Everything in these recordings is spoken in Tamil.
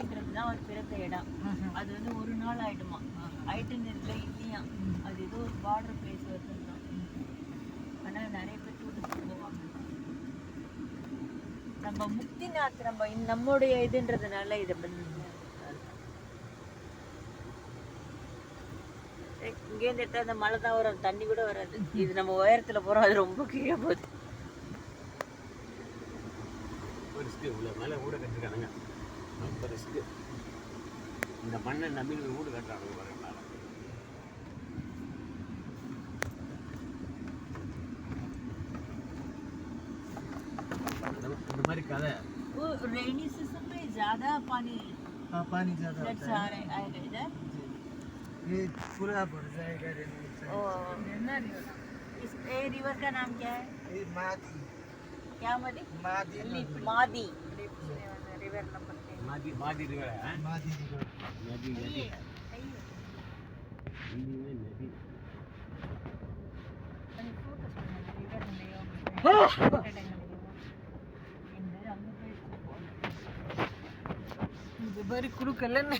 பூமின்றது தான் அவர் பிறந்த இடம். அது வந்து ஒரு நாள் ஆயிடுமா? ஆயிட்டுன்னு இல்லை இல்லையா? அது ஏதோ ஒரு பார்டர் பிளேஸ் வருதுன்றான் ஆனால் நிறைய பேர் டூரிஸ்ட் போவாங்க. நம்ம முக்திநாத் நம்ம நம்முடைய இதுன்றதுனால இதை பண்ணி இங்கேருந்து எடுத்தா அந்த மழை தான் வரும். தண்ணி கூட வராது. இது நம்ம உயரத்துல போறோம். அது ரொம்ப கீழே போகுது. இவ்வளோ மேலே வீடு கட்டிருக்கானுங்க. ரிஸ்க்கு இந்த மண்ணை நம்பி வீடு கட்டுறாங்க பாருங்க மேலே இந்த- இந்த மாதிரி கதை वो रेनी सीजन में ज्यादा पानी हाँ पानी ज़्यादा फ्लड्स होता आ है रहे आएगा इधर ये पूरा भर जाएगा रेलवे साइड ओ इस ए रिवर का नाम क्या है ये मादी क्या मदी मादी लिप मादी रिवर नंबर மாதி மாதி ரிவர் मादी river। நதி நதி இந்தியுமே நதி இது மாதிரி குடுக்கலன்னு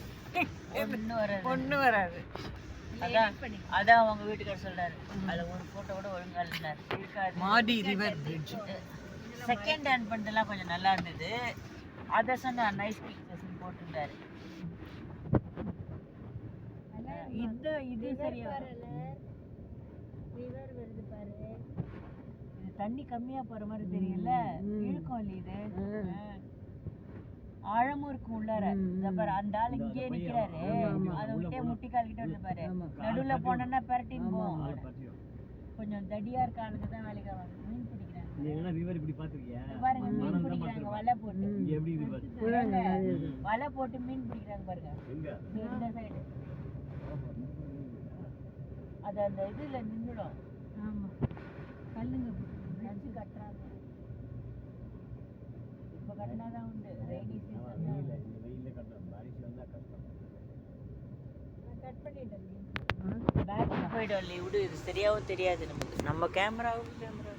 ஒண்ணு வராது ஒண்ணு வராது அதான் அதான் அவங்க வீட்டுக்காரர் சொல்றாரு அதுல ஒரு போட்டோ கூட ஒழுங்கா இல்லைனாரு இருக்காது மாடி ரிவர் பிரிட்ஜ் செகண்ட் ஹேண்ட் பண்ணதெல்லாம் கொஞ்சம் நல்லா இருந்தது அதை சொன்ன நைஸ் பிக்சர்ஸ் போட்டிருந்தாரு. இந்த இது சரியா ரிவர் வருது பாரு இது தண்ணி கம்மியா போற மாதிரி தெரியல இழுக்கும் இல்ல இது. ஆழமும் இருக்கும் உள்ளார. இந்த பாரு அந்த ஆள் இங்கே நிக்கிறாரு. அதை விட்டே முட்டிக்கால் கிட்ட வந்து பாரு. நடுவுல போனோம்னா பெரட்டின்னு போவோம் கொஞ்சம் தடியா இருக்க ஆளுங்க தான் வேலைக்கு ஆவாங்க. மீன் பிடிக்கிறாங்க. இங்க பாருங்க வலை போட்டு எப்படி வலை? போட்டு மீன் பிடிக்கிறாங்க பாருங்க. எங்க? இந்த சைடு அது அந்த இதுல நின்றுடும் ஆமா. கல்லுங்க நச்சு கட்டுறாங்க. இப்ப கட்டினாதான் உண்டு. ரெய்னி சீசன் வெயில்ல கட்டணும் கஷ்டம். கட் பண்ணிட்டேன் விடு இது சரியாவும் தெரியாது நமக்கு. நம்ம கேமராவும் கேமரா